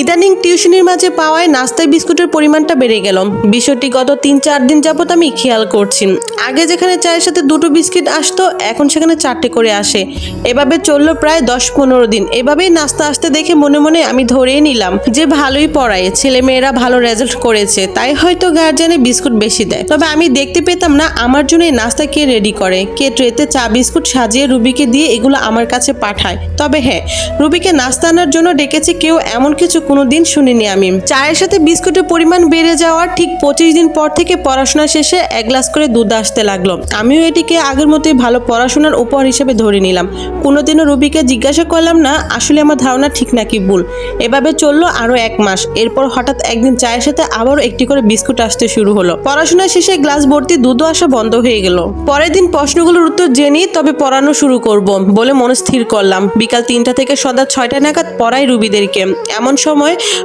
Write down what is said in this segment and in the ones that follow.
ইদানিং টিউশনির মাঝে পাওয়ায় নাস্তায় বিস্কুটের পরিমাণটা বেড়ে গেল। বিষয়টি গত তিন চার দিন যাবত আমি খেয়াল করছি। আগে যেখানে চায়ের সাথে দুটো বিস্কিট আসতো, এখন সেখানে চারটে করে আসে। এভাবে চলল প্রায় দশ পনেরো দিন। এভাবেই নাস্তা আসতে দেখে মনে মনে আমি ধরেই নিলাম যে ভালোই পড়ায়। ছেলে মেয়েরা ভালো রেজাল্ট করেছে, তাই হয়তো গার্জেনে বিস্কুট বেশি দেয়। তবে আমি দেখতে পেতাম না, আমার জন্য এই নাস্তা কে রেডি করে? কে ট্রেতে চা, বিস্কুট সাজিয়ে রুবিকে দিয়ে এগুলো আমার কাছে পাঠায়? তবে হ্যাঁ রুবিকে নাস্তা আনার জন্য ডেকেছে কেউ এমন কিছু কোনো দিন শুনিনি আমি। চায়ের সাথে বিস্কুটের পরিমাণ বেড়ে যাওয়ার ঠিক পঁচিশ দিন পর থেকে পড়াশোনা শেষে এক গ্লাস করে দুধ আসতে লাগল। আমিও এটিকে আগের মতোই ভালো পড়াশোনার উপহার হিসেবে ধরে নিলাম। কোনোদিনও রুবিকে জিজ্ঞাসা করলাম, না, আসলে আমার ধারণা ঠিক নাকি ভুল? এভাবে চলল আরও এক মাস। এরপর হঠাৎ একদিন চায়ের সাথে আবারও একটি করে বিস্কুট আসতে শুরু হলো। পড়াশোনা শেষে গ্লাস ভর্তি দুধও আসা বন্ধ হয়ে গেল। পরের দিন প্রশ্নগুলোর উত্তর জেনি তবে পড়ানো শুরু করব বলে মনে স্থির করলাম। বিকাল তিনটা থেকে সন্ধ্যা ছয়টা নাগাদ পড়াই রুবিদেরকে। এমন সময়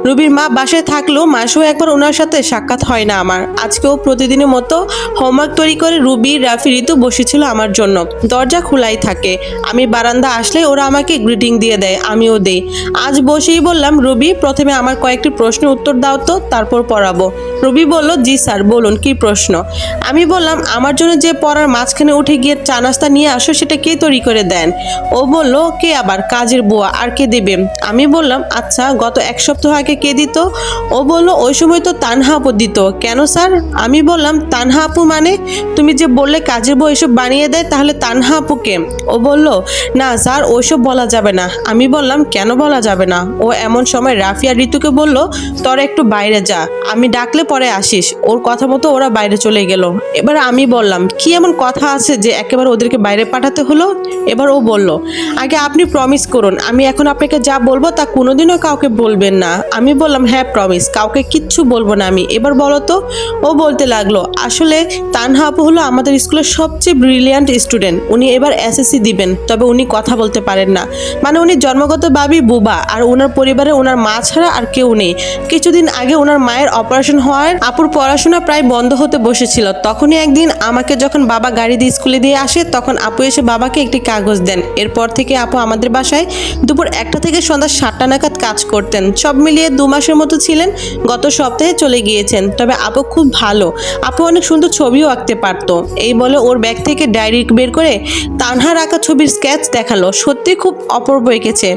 রুবির মা বাসায় থাকলেও মাসেও একবার ওনার সাথে সাক্ষাৎ হয় না আমার। আজকেও প্রতিদিনের মতো হোমওয়ার্ক তৈরি করে রুবি, রাফি, ঋতু বসেছিল আমার জন্য। দরজা খোলাই থাকে। আমি বারান্দা আসলে ওরা আমাকে গ্রিটিং দিয়ে দেয়, আমিও দেই। আজ বসেই বললাম, রুবি, প্রথমে আমার কয়েকটি প্রশ্নের উত্তর দাও তো, তারপর পড়াবো। রুবি বলল, জি স্যার, বলুন, কি প্রশ্ন? আমি বললাম, আমার জন্য যে পড়ার মাঝখানে উঠে গিয়ে চা নাস্তা নিয়ে আসো, সেটা কে তৈরি করে দেন? ও বলল, কে আবার? কাজের বুয়া, আর কে দেবে? আমি বললাম আচ্ছা গত এক সপ্তাহ আগে কে দিত? ও বলল, ওই সময় তো তানহা আপু দিত। কেন স্যার? আমি বললাম, তানহা আপু মানে? তুমি যে বললে কাজের বউ এসব বানিয়ে দেয়, তাহলে তানহা আপুকে ও বলল, না স্যার, ওইসব বলা যাবে না। আমি বললাম, কেন বলা যাবে না? ও এমন সময় রাফিয়া ঋতুকে বলল, তোরা একটু বাইরে যা, আমি ডাকলে পরে আসিস। ওর কথা মতো ওরা বাইরে চলে গেল। এবার আমি বললাম, কি এমন কথা আছে যে একেবারে ওদেরকে বাইরে পাঠাতে হলো? এবার ও বলল, আগে আপনি প্রমিস করুন, আমি এখন আপনাকে যা বলব তা কোনোদিনও কাউকে বলবেন না। আমি বললাম হ্যাঁ প্রমিস কাউকে কিচ্ছু বলব না আমি। এবার বলো তো, ও বলতে লাগল, আসলে তানহা আপু হলো আমাদের স্কুলের সবচেয়ে ব্রিলিয়ান্ট স্টুডেন্ট উনি এবার এসএসসি দিবেন, তবে উনি কথা বলতে পারেন না। মানে উনি জন্মগতভাবেই বুবা, আর ওনার পরিবারে ওনার মা ছাড়া আর কেউ নেই। কিছুদিন আগে ওনার মায়ের অপারেশন হওয়ার আপুর পড়াশোনা প্রায় বন্ধ হতে বসেছিল। তখনই একদিন আমাকে যখন বাবা গাড়ি দিয়ে স্কুলে দিয়ে আসে, তখন আপু এসে বাবাকে একটি কাগজ দেন। এরপর থেকে আপু আমাদের বাসায় দুপুর একটা থেকে সন্ধ্যা সাতটা নাগাদ কাজ করতেন। সব মিলিয়ে দু মাসের মতো ছিলেন, গত সপ্তাহে চলে গিয়েছেন। তবে আপু খুব ভালো। আপু অনেক সুন্দর ছবিও আঁকতে পারতো। এই বলে ওর ব্যাগ থেকে ডায়েরি বের করে তানহার আঁকা ছবির স্কেচ দেখাল। সত্যি খুব অপূর্ব এঁকেছে।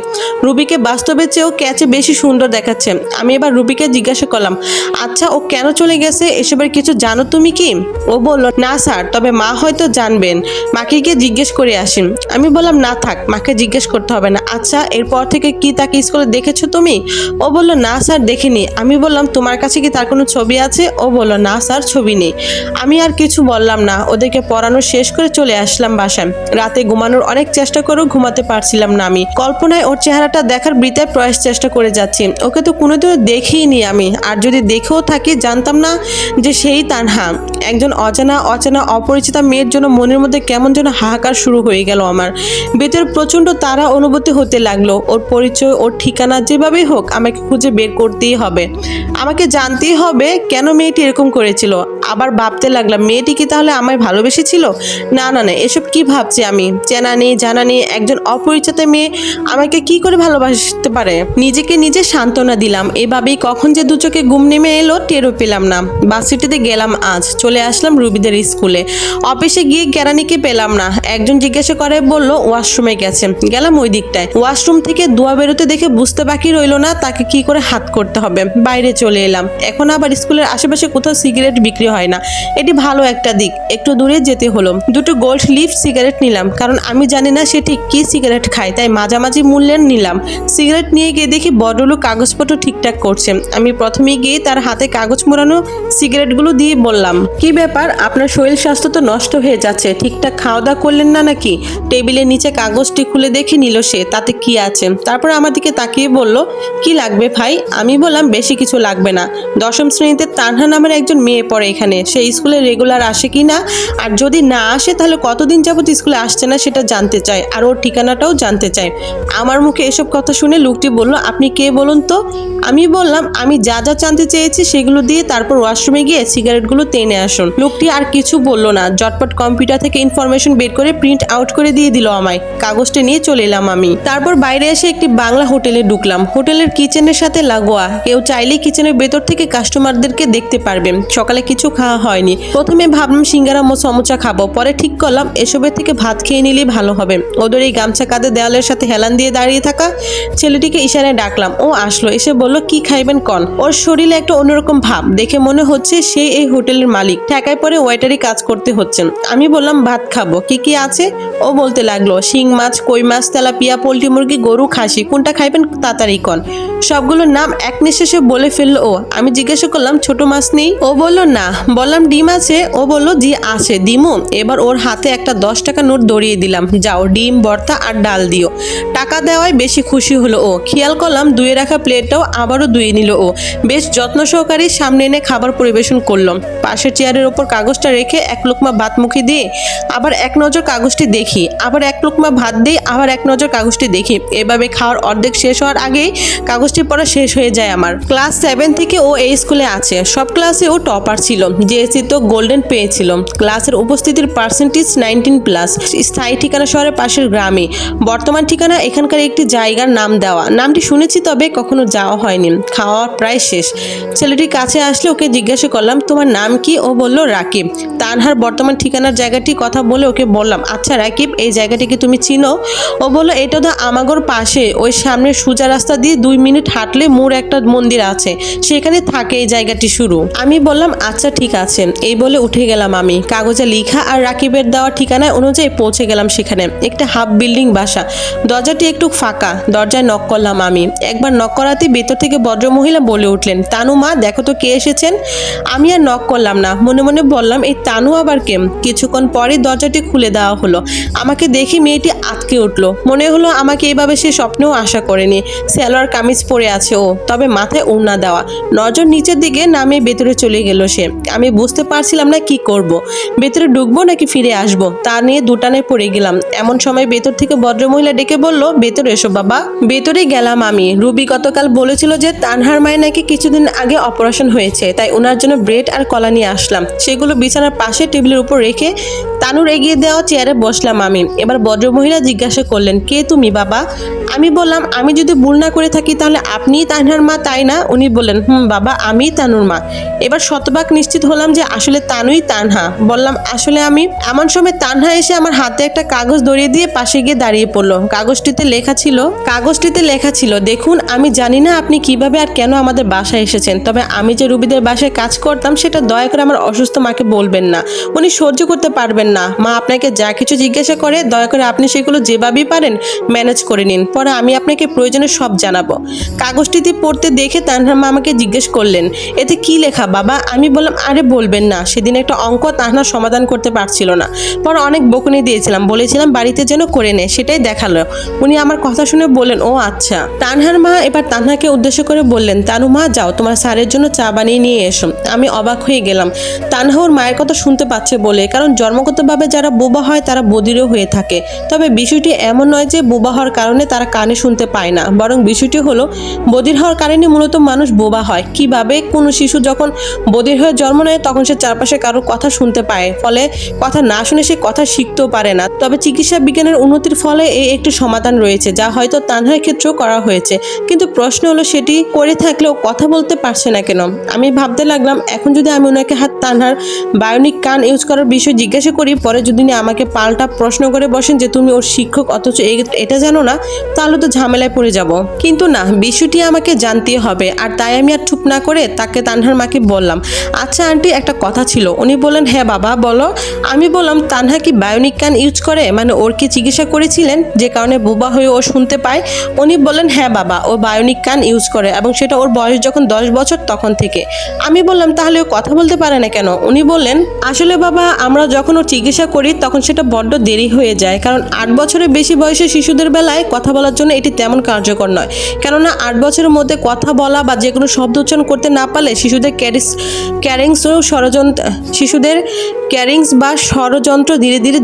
রুবিকে বাস্তবের চেয়েও ক্যাচে বেশি সুন্দর দেখাচ্ছে। আমি এবার রুবিকে জিজ্ঞাসা করলাম আচ্ছা ও কেন চলে গেছে? এসবের কিছু জানো তুমি কি? ও বলল, না স্যার, তবে মা হয়তো জানবেন। মাকে গিয়ে জিজ্ঞেস করে আসেন আমি বললাম, না থাক, মাকে জিজ্ঞেস করতে হবে না। আচ্ছা এরপর থেকে কি তাকে স্কুলে দেখেছ তুমি? ও বলল, না স্যার, দেখিনি। আমি বললাম, তোমার কাছে কি তার কোনো ছবি আছে? ও বলল, না স্যার, ছবি নেই। আমি আর কিছু বললাম না, ওদেরকে পড়ানো শেষ করে চলে আসলাম বাসায়। রাতে ঘুমানোর অনেক চেষ্টা করেও ঘুমাতে পারছিলাম না আমি। কল্পনায় ওর চেহারাটা দেখার বৃতায় প্রয়াস চেষ্টা করে যাচ্ছি। ওকে তো কোনোদিনও দেখিনি আমি। আর যদি দেখেও থাকি, জানতাম না যে সেই তানহা। একজন অজানা অচেনা, অপরিচিতা মেয়ের জন্য মনের মধ্যে কেমন যেন হাহাকার শুরু হয়ে গেল আমার। ভেতরে প্রচণ্ড তারা অনুভূতি হতে লাগল। ওর পরিচয়, ওর ঠিকানা যেভাবেই হোক আমাকে খুঁজে বের করতেই হবে। আমাকে জানতেই হবে কেন মেয়েটি এরকম করেছিল। আবার ভাবতে লাগলাম, মেয়েটি কি তাহলে আমায় ভালোবেসেছিল? না না না, এসব কি ভাবছি আমি? চেনা নেই, জানা নেই, একজন অপরিচিত মেয়ে আমাকে কি করে ভালোবাসতে পারে? নিজেকে নিজে সান্ত্বনা দিলাম, এভাবেই কখন যে দু চোখে ঘুম নেমে এলো, টেরও পেলাম না। বাসিটিতে গেলাম আজ, চলে আসলাম রুবিদের স্কুলে। অফিসে গিয়ে কেরানিকে পেলাম না, একজন জিজ্ঞাসা করে বলল, ওয়াশরুমে গেছে। গেলাম ওই দিকটায়। ওয়াশরুম থেকে দোয়া বেরোতে দেখে বুঝতে বাকি রইল না, তাকে কি করে হাত করতে হবে? বাইরে চলে এলাম। এখন আবার স্কুলের আশেপাশে কোথাও সিগারেট বিক্রি হয় না। এটি ভালো একটা দিক। একটু দূরে যেতে হলো। দুটো গোল্ড লিফ সিগারেট নিলাম। কারণ আমি জানি না সে ঠিক কি সিগারেট খায়। তাই মাঝামাঝি মূল্যের নিলাম। সিগারেট নিয়ে গিয়ে দেখি বড়লোক কাগজপত্র ঠিকঠাক করছে। আমি প্রথমে গিয়ে তার হাতে কাগজ মোড়ানো সিগারেটগুলো দিয়ে বললাম, কি ব্যাপার? আপনার শরীর স্বাস্থ্য তো নষ্ট হয়ে যাচ্ছে। ঠিকঠাক খাওয়া দাওয়া করলেন না নাকি? টেবিলের নিচে কাগজটি খুলে দেখে নিল সে, তাতে কি আছে? তারপর আমার দিকে তাকিয়ে বলল, কি লাগবে ভাই? আমি বললাম, বেশি কিছু লাগবে না। দশম শ্রেণীতে তানহা নামের একজন মেয়ে পড়ে এখানে। সে স্কুলে রেগুলার আসে কি না? আর যদি না আসে, তাহলে কতদিন যাবত স্কুলে আসছে না সেটা জানতে চায় আর ওর ঠিকানাটাও জানতে চায় আমার মুখে এসব কথা শুনে লোকটি বলল, আপনি কে বলুন তো? আমি বললাম, আমি যা যা জানতে চেয়েছি সেগুলো দিয়ে তারপর ওয়াশরুমে গিয়ে সিগারেটগুলো টেনে আসুন। লোকটি আর কিছু বলল না। জটপট কম্পিউটার থেকে ইনফরমেশন বের করে প্রিন্ট আউট করে দিয়ে দিল আমায়। কাগজটা নিয়ে চলে এলাম আমি। তারপর বাইরে এসে একটি বাংলা হোটেলে ঢুকলাম। হোটেলের কিচেনের সাথে লাগোয়া। কেউ চাইলেই কিচেনের ভেতর থেকে কাস্টমারদেরকে দেখতে পারবেন। সকালে কিছু খাওয়া হয়নি। প্রথমে ভাবলাম সিঙ্গারা মো সমোচা খাব, পরে ঠিক করলাম, এসবের থেকে ভাত খেয়ে নিলেই ভালো হবে। ওদের এই গামছা কাঁধে দেওয়ালের সাথে হেলান দিয়ে দাঁড়িয়ে থাকা ছেলেটিকে ইশারায় ডাকলাম, ও আসলো, এসে বলল, কি খাইবেন কন? ওর শরীরে একটা অন্যরকম ভাব, দেখে মনে হচ্ছে সে এই হোটেলের মালিক। ঠেকায় পরে ওয়েটারি কাজ করতে হচ্ছে আমি বললাম, ভাত খাব, কি কি আছে? ও বলতে লাগল, শিং মাছ, কই মাছ, তেলাপিয়া, পোলট্রি মুরগি, গরু, খাসি, কোনটা খাইবেন তাড়াতাড়ি কন? সবগুলোর নাম এক নিঃশ্বাসে বলে ফেলল ও। আমি জিজ্ঞাসা করলাম, ছোট মাছ নেই? ও বলল, না। বললাম, ডিম আছে। ও বলল, জি, আছে। ডিমও এবার ওর হাতে একটা দশ টাকা নোট দড়িয়ে দিলাম। যাও, ডিম, ভর্তা আর ডাল দিও। টাকা দেওয়ায় বেশি খুশি হলো ও। খেয়াল করলাম দুয়ে রাখা প্লেটটাও আবারও ধুয়ে নিল ও। বেশ যত্ন সহকারে সামনে এনে খাবার পরিবেশন করলাম। পাশের চেয়ারের ওপর কাগজটা রেখে এক লোকমা ভাত মুখে দিয়ে আবার এক নজর কাগজটি দেখি। আবার এক লোকমা ভাত দিই আবার এক নজর কাগজটি দেখি। এভাবে খাওয়ার অর্ধেক শেষ হওয়ার আগেই কাগজটি পড়া শেষ হয়ে যায় আমার। ক্লাস সেভেন থেকে ও এই স্কুলে আছে। সব ক্লাসে ও টপার ছিল। জেএসসি তো গোল্ডেন পেয়েছিল। ক্লাসের উপস্থিতির পার্সেন্টেজ নাইনটিন প্লাস স্থায়ী ঠিকানা শহরের পাশের গ্রামে। বর্তমান ঠিকানা এখানকার একটি জায়গার নাম দেওয়া। নামটি শুনেছি তবে কখনো যাওয়া হয়নি। খাওয়া প্রায় শেষ। ছেলেটির কাছে আসলে ওকে জিজ্ঞাসা করলাম, তোমার নাম কি? ও বলল, রাকিব। তানহার বর্তমান ঠিকানার জায়গাটি কথা বলে ওকে বললাম আচ্ছা রাকিব, এই জায়গাটি কি তুমি চিনো? ও বলল, এটা তো আমাগর পাশে। ওই সামনে সোজা রাস্তা দিয়ে দুই মিনিট হাঁটলে মোড় একটা মন্দির আছে। সেখানে থাকে এই জায়গাটি শুরু। আমি বললাম আচ্ছা ঠিক আছে। এই বলে উঠে গেলাম আমি। কাগজে লিখা আর রাকিবের দেওয়া ঠিকানায় অনুযায়ী পৌঁছে গেলাম সেখানে। একটা হাফ বিল্ডিং বাসা। দরজাটি একটু ফাঁকা। দরজায় নক করলাম আমি। একবার নক করাতে ভেতর থেকে ভদ্রমহিলা বলে উঠলেন, তানু মা, দেখো তো কে এসেছেন? আমি আর নক করলাম না। মনে মনে বললাম, এই তানু আবার কে? কিছুক্ষণ পরে দরজাটি খুলে দেওয়া হলো। আমাকে দেখে মেয়েটি আটকে উঠল। মনে হলো আমাকে এইভাবে সে স্বপ্নেও আশা করেনি। সালোয়ার কামিজ পরে আছে ও। তবে মাথায় ওড়না দেওয়া। নজর নিচের দিকে নামে ভেতরে চলে গেল সে। আমি বুঝতে পারছিলাম না কি করব। ভেতরে ঢুকবো নাকি ফিরে আসব? তা নিয়ে দুটানে পড়ে গেলাম। এমন সময় ভেতর থেকে ভদ্রমহিলা ডেকে বলল, ভেতরে এসো বাবা। ভেতরে গেলাম আমি। রুবি গতকাল বলেছিল যে, তানহার মায়ের নাকি কিছুদিন আগে অপারেশন হয়েছে, তাই ওনার জন্য ব্রেড আর কলা নিয়ে আসলাম। সেগুলো বিছানার পাশে টেবিলের উপর রেখে তানুর এগিয়ে দেওয়া চেয়ারে বসলাম আমি। এবার ভদ্রমহিলা জিজ্ঞাসা করলেন, কে তুমি বাবা? আমি বললাম, আমি যদি ভুল না করে থাকি তাহলে আপনিই তানহার মা, তাই না? উনি বললেন, হুম বাবা, আমিই তানুর মা। এবার শতভাগ নিশ্চিত হলাম যে আসলে তানুই তানহা। বললাম, আসলে আমি এমন সময় তানহা এসে আমার হাতে একটা কাগজ ধরিয়ে দিয়ে পাশে গিয়ে দাঁড়িয়ে পড়ল। কাগজটিতে লেখা ছিল, কাগজটিতে লেখা ছিল, দেখুন, আমি জানি না আপনি কীভাবে আর কেন আমাদের বাসায় এসেছেন, তবে আমি যে রুবিদের বাসায় কাজ করতাম, সেটা দয়া করে আমার অসুস্থ মাকে বলবেন না। উনি সহ্য করতে পারবেন না। মা আপনাকে যা কিছু জিজ্ঞাসা করে, দয়া করে আপনি সেগুলো যেভাবেই পারেন, ম্যানেজ করে নিন। পরে আমি আপনাকে প্রয়োজনে সব জানাব। কাগজটিতে পড়তে দেখে তানহার মা আমাকে জিজ্ঞেস করলেন, এতে কি লেখা বাবা? আমি বললাম আরে বলবেন না, সেদিন একটা অঙ্ক তানহার সমাধান করতে পারছিল না। পরে অনেক বকুনি দিয়েছিলাম, বলেছিলাম বাড়িতে যেন করে নে, সেটাই দেখাল। উনি আমার কথা শুনে বললেন, ও আচ্ছা। তানহার মা এবার তানহাকে উদ্দেশ্য করে বললেন, তানু মা, যাও, তোমার স্যারের জন্য চা বানিয়ে নিয়ে এসো। আমি অবাক হয়ে গেলাম। তানহা ওর মায়ের কথা শুনতে পাচ্ছে বলে, কারণ জন্মগতভাবে যারা বোবা হয়, তারা বধিরও হয়ে থাকে। তবে বিষয়টি এমন নয় যে বোবা হওয়ার কারণে তারা কানে শুনতে পায় না, বরং বিষয়টি হলো বধির হওয়ার কারণে মূলত মানুষ বোবা হয়। কীভাবে? কোনো শিশু যখন বধির হয়ে জন্ম নেয় তখন সে চারপাশে কারোর কথা শুনতে পায়। ফলে কথা না শুনে সে কথা শিখতেও পারে না। তবে চিকিৎসা বিজ্ঞানের উন্নতির ফলে এই একটি সমাধান রয়েছে, যা হয়তো তানহার ক্ষেত্রেও করা হয়েছে। কিন্তু প্রশ্ন হলো, সেটি করে থাকলেও কথা বলতে পারছে না কেন? আমি ভাবতে লাগলাম, এখন যদি আমি ওনাকে হাত তানহার বায়োনিক কান ইউজ করার বিষয়ে জিজ্ঞাসা করি, পরে যদি উনি আমাকে পাল্টা প্রশ্ন করে বসেন যে তুমি ওর শিক্ষক, অথচ এটা জানো না, তাহলে তো ঝামেলায় পড়ে যাব। কিন্তু না, বিষয়টি আমাকে জানতে হবে, আর তাই আমি আর চুপ না করে তাকে তানহার মাকে বললাম। আচ্ছা আন্টি, একটা কথা ছিল। উনি বললেন হ্যাঁ বাবা, বলো। আমি বললাম, তানহা কি বায়োনিক কান ইউজ করে? মানে ওর কি চিকিৎসা করেছিলেন? যে কারণে বোবা হয়ে ও শুনতে পায়? উনি বললেন হ্যাঁ বাবা, ও বায়োনিক কান ইউজ করে এবং সেটা ওর বয়স যখন দশ বছর তখন থেকে। আমি বললাম, তাহলে ও কথা বলতে পারে না কেন? উনি বললেন, আসলে বাবা, আমরা যখন ওর চিকিৎসা করি, তখন সেটা বড্ড দেরি হয়ে যায়। কারণ আট বছরের বেশি বয়সে শিশুদের বেলায় কথা বলার জন্য এটি তেমন কার্যকর নয়। কেননা আট বছরের মধ্যে কথা বলা বা যে কোনো শব্দ উচ্চারণ করতে না পারলে শিশুদের ক্যারিস ক্যারিংস ও ষড়যন্ত্র শিশুদের ক্যারিংস বা ষড়যন্ত্র ধীরে ধীরে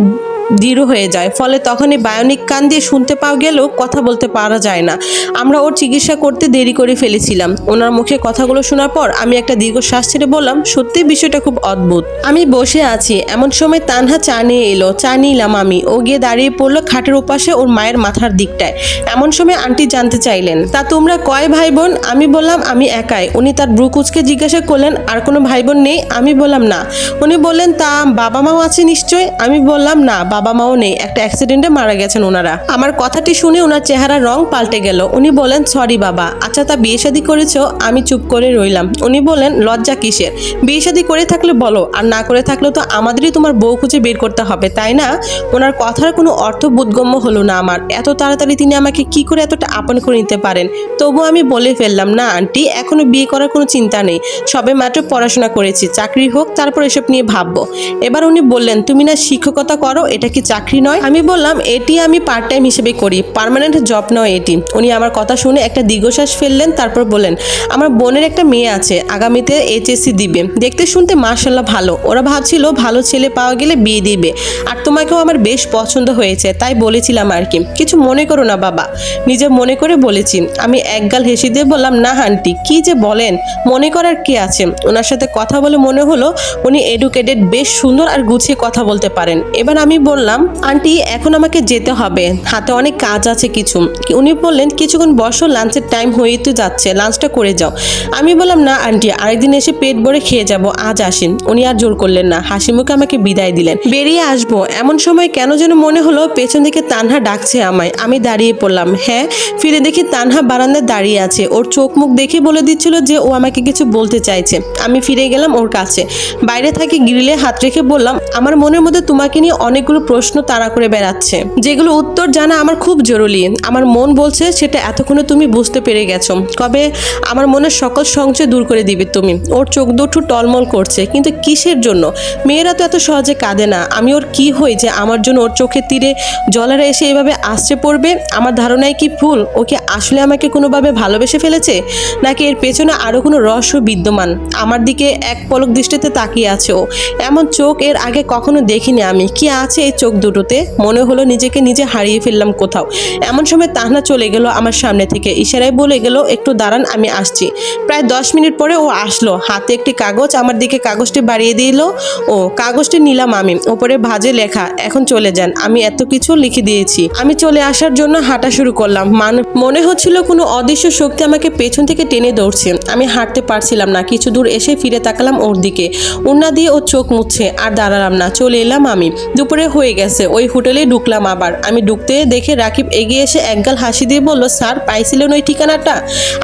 দৃঢ় হয়ে যায়। ফলে তখনই বায়োনিক কান দিয়ে শুনতে পাওয়া গেলেও কথা বলতে পারা যায় না। আমরা ওর চিকিৎসা করতে দেরি করে ফেলেছিলাম। ওনার মুখে কথাগুলো শোনার পর আমি একটা দীর্ঘশ্বাস ছেড়ে বললাম সত্যি বিষয়টা খুব অদ্ভুত। আমি বসে আছি। এমন সময় তানহা চা নিয়ে এলো। চা নিলাম আমি। ও গিয়ে দাঁড়িয়ে পড়ল খাটের ওপাশে ওর মায়ের মাথার দিকটায়। এমন সময় আন্টি জানতে চাইলেন, তা তোমরা কয় ভাই বোন আমি বললাম, আমি একাই। উনি তার ব্রুকুচকে জিজ্ঞাসা করলেন, আর কোনো ভাই বোন নেই? আমি বললাম, না। উনি বললেন, তা বাবা মাও আছে নিশ্চয়? আমি বললাম, না বাবা মাও নেই, একটা অ্যাক্সিডেন্টে মারা গেছেন ওনারা। আমার কথাটি শুনে ওনার চেহারার রং পাল্টে গেল। উনি বলেন সরি বাবা আচ্ছা তা বিয়ে শাদী করেছ? আমি চুপ করে রইলাম। উনি বলেন, লজ্জা কিসের? বিয়ে শাদী করে থাকলে বলো, আর না করে থাকলে তো আমাদেরই তোমার বউ খুঁজে বের করতে হবে, তাই না? ওনার কথার কোনো অর্থ বোধগম্য হলো না আমার। এত তাড়াতাড়ি তিনি আমাকে কি করে এতটা আপন করে নিতে পারেন? তবু আমি বলে ফেললাম, না আন্টি, এখনও বিয়ে করার কোনো চিন্তা নেই। সবে মাত্র পড়াশোনা করেছি, চাকরি হোক, তারপর এসব নিয়ে ভাববো। এবার উনি বললেন, তুমি না শিক্ষকতা করো, এটা কি চাকরি নয়? আমি বললাম, এটি আমি পার্ট টাইম হিসেবে করি। পার্মানেন্ট জব নয় এটি। উনি আমার কথা শুনে একটা দীর্ঘশ্বাস ফেললেন, তারপর বললেন, আমার বোনের একটা মেয়ে আছে, আগামীতে এইচএসসি দিবে। দেখতে শুনতে মার্শাল্লাহ ভালো। ওরা ভাবছিল ভালো ছেলে পাওয়া গেলে বিয়ে দিবে। আর তোমাকেও আমার বেশ পছন্দ হয়েছে, তাই বলেছিলাম আর কি। কিছু মনে করো না বাবা। নিজে মনে করে বলেছি। আমি একগাল হেসে দিয়ে বললাম, না আন্টি কি যে বলেন? মনে করার কি আছে? ওনার সাথে কথা বলে মনে হলো উনি এডুকেটেড বেশ সুন্দর আর গুছিয়ে কথা বলতে পারেন। এবার আমি বললাম, আন্টি, এখন আমাকে যেতে হবে। হাতে অনেক কাজ আছে কিছু। উনি বললেন, কিছুক্ষণ বসো, লাঞ্চের টাইম হয়েই তো যাচ্ছে, লাঞ্চটা করে যাও। আমি বললাম, না, আন্টি, আরেকদিন এসে পেট ভরে খেয়ে যাব, আজ আসেন। উনি আর জোর করলেন না। হাসি মুখে আমাকে বিদায় দিলেন। বেরিয়ে আসব। এমন সময় কেন যেন মনে হলো, পেছন দিকে তানহা ডাকছে আমায়। আমি দাঁড়িয়ে পড়লাম। হ্যাঁ? ফিরে দেখি তানহা বারান্দায় দাঁড়িয়ে আছে। ওর চোখ মুখ দেখে বলে দিচ্ছিল যে, ও আমাকে কিছু বলতে চাইছে। আমি ফিরে গেলাম ওর কাছে। বাইরে থাকি গ্রিলে হাত রেখে বললাম, আমার মনের মধ্যে তোমাকে নিয়ে অনেকগুলো প্রশ্ন তাড়া করে বেড়াচ্ছে। যেগুলো উত্তর জানা আমার খুব জরুরি। আমার মন বলছে সেটা এতক্ষণে তুমি বুঝতে পেরে গেছো। কবে আমার মনের সকল সংশয় দূর করে দিবে তুমি। ওর চোখ দুটো টলমল করছে, কিন্তু কিসের জন্য? মেয়েরা তো এত সহজে কাঁদে না। আমি ওর কি হই যে আমার জন্য ওর চোখের তীরে জলেরা এসে এভাবে আসছে পড়বে? আমার ধারণায় কি ভুল? ও কি আসলে আমাকে কোনোভাবে ভালোবেসে ফেলেছে? নাকি এর পেছনে আরও কোনো রহস্য বিদ্যমান? আমার দিকে এক পলক দৃষ্টিতে তাকিয়ে আছে ও। এমন চোখ এর আগে কখনো দেখিনি আমি। কি আছে এই চোখ দুটোতে। মনে হলো নিজেকে নিজে হারিয়ে ফেললাম কোথাও। এমন সময় তাহনা চলে গেল আমার সামনে থেকে। ইশারায় বলে গেল, একটু দাঁড়ান, আমি আসছি। প্রায় দশ মিনিট পরে ও আসলো। হাতে একটি কাগজ, আমার দিকে কাগজটি বাড়িয়ে দিল। ও, কাগজটি নিলাম আমি। ওপরে ভাজে লেখা, এখন চলে যান, আমি এত কিছু লিখে দিয়েছি। আমি চলে আসার জন্য হাঁটা শুরু করলাম। মান- হচ্ছিল কোনো অদৃশ্য শক্তি আমাকে পেছন থেকে টেনে দৌড়ছে আমি হাঁটতে পারছিলাম না। কিছু দূর এসে ফিরে তাকালাম ওর দিকে। উন্না দিয়ে ও চোখ মুছছে, আর দাঁড়ালাম না। চলে এলাম আমি। দুপুরে হয়ে গেছে। ওই হোটেলে ঢুকলাম আবার। আমি ঢুকতে দেখে রাকিব এগিয়ে এসে একগাল হাসি দিয়ে বলল, স্যার, পাইছিলেন ওই ঠিকানাটা?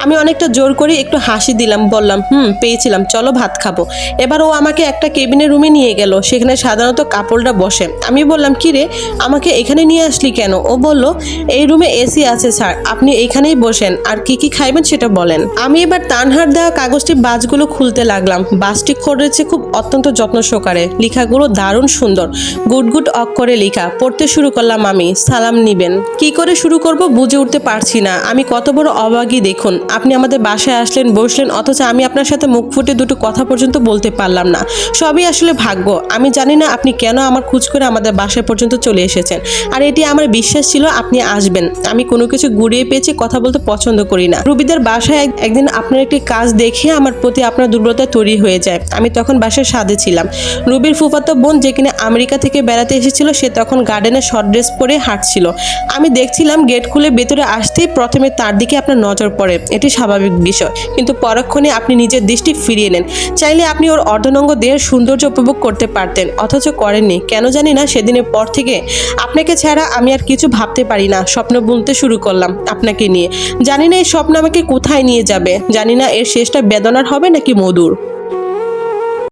আমি অনেকটা জোর করে একটু হাসি দিলাম, বললাম, হুম, পেয়েছিলাম, চলো ভাত খাব। এবার ও আমাকে একটা কেবিনের রুমে নিয়ে গেল, সেখানে সাধারণত কাপড়টা বসে। আমি বললাম, কি রে, আমাকে এখানে নিয়ে আসলি কেন? ও বলল, এই রুমে এসি আছে, স্যার, আপনি এখানেই বসেন, আর কি কি খাইবেন সেটা বলেন। আমি এবার তানহার দেওয়া কাগজটি বাসগুলো খুলতে লাগলাম। বাসটি করেছে খুব অত্যন্ত যত্ন সহকারে। লেখাগুলো দারুণ সুন্দর। গুড গুড অক্ষরে লেখা, পড়তে শুরু করলাম আমি, সালাম নিবেন। কি করে শুরু করব বুঝে উঠতে পারছি না। আমি কত বড় অবাগী দেখুন, আপনি আমাদের বাসায় আসলেন, বসলেন, অথচ আমি আপনার সাথে মুখ ফুটে দুটো কথা পর্যন্ত বলতে পারলাম না। সবই আসলে ভাগ্য। আমি জানি না আপনি কেন আমার খোঁজ করে আমাদের বাসায় পর্যন্ত চলে এসেছেন। আর এটি আমার বিশ্বাস ছিল আপনি আসবেন। আমি কোনো কিছু গুড়িয়ে পেয়েছি, কথা বলতে পছন্দ করি না। রুবিদের বাসায় একদিন আপনার একটি কাজ দেখে আমার প্রতি আপনার দুর্বলতা তৈরি হয়ে যায়। আমি তখন বাসায় সাদে ছিলাম। রুবির ফুফাতো বোন যে কিনা আমেরিকা থেকে বেড়াতে এসেছিল সে তখন গার্ডেনে শর্ট ড্রেস পরে হাঁটছিল। আমি দেখছিলাম গেট খুলে ভেতরে আসতেই প্রথমে তার দিকে আপনার নজর পড়ে। এটি স্বাভাবিক বিষয়, কিন্তু পরক্ষণে আপনি নিজের দৃষ্টি ফিরিয়ে নেন। চাইলে আপনি ওর অর্ধনঙ্গ দেহের সৌন্দর্য উপভোগ করতে পারতেন, অথচ করেননি। কেন জানি না, সেদিনের পর থেকে আপনাকে ছাড়া আমি আর কিছু ভাবতে পারি না, স্বপ্ন বুনতে শুরু করলাম আপনাকে নিয়ে। জানি না এই স্বপ্ন আমাকে কোথায় নিয়ে যাবে, জানি না এর শেষটা বেদনার হবে নাকি মধুর।